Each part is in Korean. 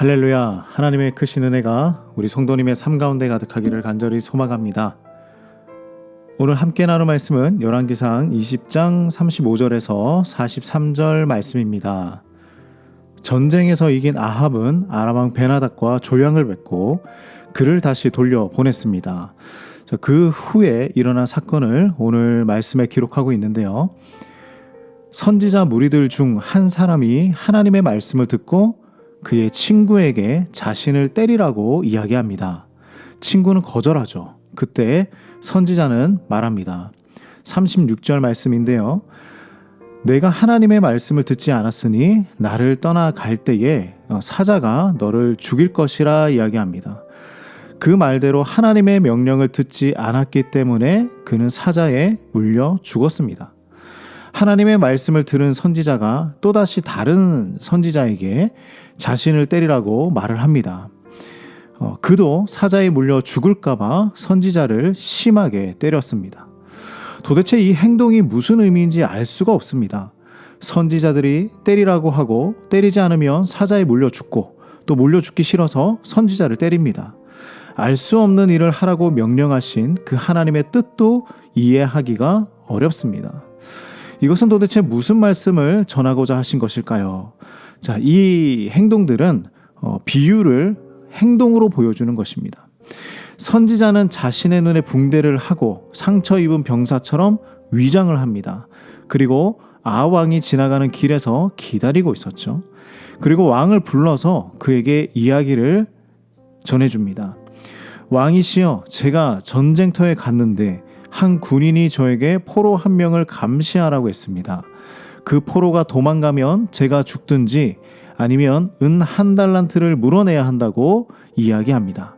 할렐루야 하나님의 크신 은혜가 우리 성도님의 삶 가운데 가득하기를 간절히 소망합니다. 오늘 함께 나눌 말씀은 열왕기상 20장 35절에서 43절 말씀입니다. 전쟁에서 이긴 아합은 아람 왕 베나닥과 조약을 맺고 그를 다시 돌려 보냈습니다. 그 후에 일어난 사건을 오늘 말씀에 기록하고 있는데요. 선지자 무리들 중 한 사람이 하나님의 말씀을 듣고 그의 친구에게 자신을 때리라고 이야기합니다. 친구는 거절하죠. 그때 선지자는 말합니다. 36절 말씀인데요. 내가 하나님의 말씀을 듣지 않았으니 나를 떠나 갈 때에 사자가 너를 죽일 것이라 이야기합니다. 그 말대로 하나님의 명령을 듣지 않았기 때문에 그는 사자에 물려 죽었습니다. 하나님의 말씀을 들은 선지자가 또다시 다른 선지자에게 자신을 때리라고 말을 합니다. 어, 그도 사자에 물려 죽을까봐 선지자를 심하게 때렸습니다. 도대체 이 행동이 무슨 의미인지 알 수가 없습니다. 선지자들이 때리라고 하고 때리지 않으면 사자에 물려 죽고 또 물려 죽기 싫어서 선지자를 때립니다. 알 수 없는 일을 하라고 명령하신 그 하나님의 뜻도 이해하기가 어렵습니다. 이것은 도대체 무슨 말씀을 전하고자 하신 것일까요? 자, 이 행동들은 어, 비유를 행동으로 보여주는 것입니다. 선지자는 자신의 눈에 붕대를 하고 상처 입은 병사처럼 위장을 합니다. 그리고 아왕이 지나가는 길에서 기다리고 있었죠. 그리고 왕을 불러서 그에게 이야기를 전해줍니다. 왕이시여, 제가 전쟁터에 갔는데 한 군인이 저에게 포로 한 명을 감시하라고 했습니다. 그 포로가 도망가면 제가 죽든지 아니면 은 한 달란트를 물어내야 한다고 이야기합니다.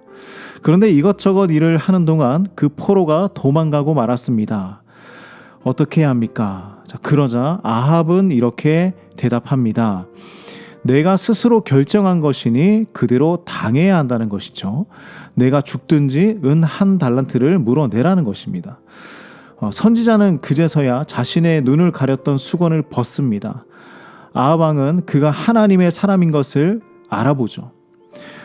그런데 이것저것 일을 하는 동안 그 포로가 도망가고 말았습니다. 어떻게 해야 합니까? 자, 그러자 아합은 이렇게 대답합니다. 내가 스스로 결정한 것이니 그대로 당해야 한다는 것이죠. 내가 죽든지 은 한 달란트를 물어내라는 것입니다. 어, 선지자는 그제서야 자신의 눈을 가렸던 수건을 벗습니다. 아하방은 그가 하나님의 사람인 것을 알아보죠.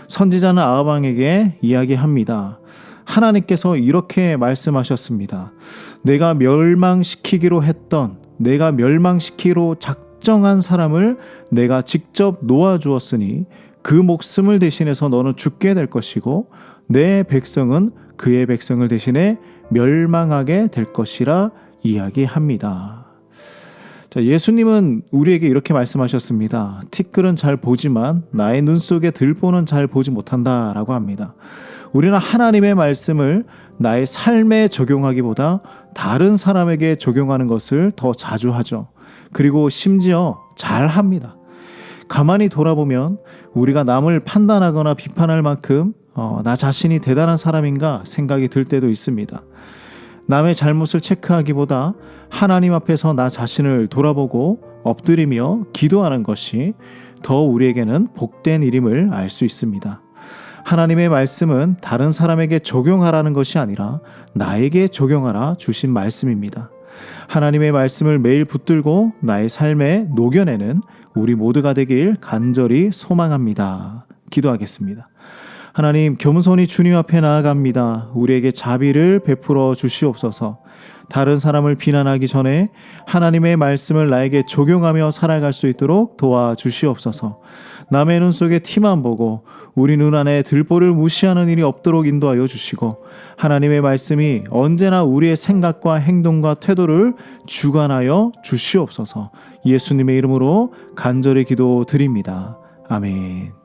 선지자는 아하방에게 이야기합니다. 하나님께서 이렇게 말씀하셨습니다. 내가 멸망시키기로 했던 내가 멸망시키로 작 정한 사람을 내가 직접 놓아주었으니 그 목숨을 대신해서 너는 죽게 될 것이고 내 백성은 그의 백성을 대신해 멸망하게 될 것이라 이야기합니다. 자, 예수님은 우리에게 이렇게 말씀하셨습니다. 티끌은 잘 보지만 나의 눈 속에 들보는 잘 보지 못한다라고 합니다. 우리는 하나님의 말씀을 나의 삶에 적용하기보다 다른 사람에게 적용하는 것을 더 자주 하죠. 그리고 심지어 잘 합니다. 가만히 돌아보면 우리가 남을 판단하거나 비판할 만큼 어, 나 자신이 대단한 사람인가 생각이 들 때도 있습니다. 남의 잘못을 체크하기보다 하나님 앞에서 나 자신을 돌아보고 엎드리며 기도하는 것이 더 우리에게는 복된 일임을 알 수 있습니다. 하나님의 말씀은 다른 사람에게 적용하라는 것이 아니라 나에게 적용하라 주신 말씀입니다. 하나님의 말씀을 매일 붙들고 나의 삶에 녹여내는 우리 모두가 되길 간절히 소망합니다. 기도하겠습니다. 하나님 겸손히 주님 앞에 나아갑니다. 우리에게 자비를 베풀어 주시옵소서. 다른 사람을 비난하기 전에 하나님의 말씀을 나에게 적용하며 살아갈 수 있도록 도와 주시옵소서. 남의 눈 속에 티만 보고 우리 눈 안에 들보를 무시하는 일이 없도록 인도하여 주시고 하나님의 말씀이 언제나 우리의 생각과 행동과 태도를 주관하여 주시옵소서. 예수님의 이름으로 간절히 기도 드립니다. 아멘.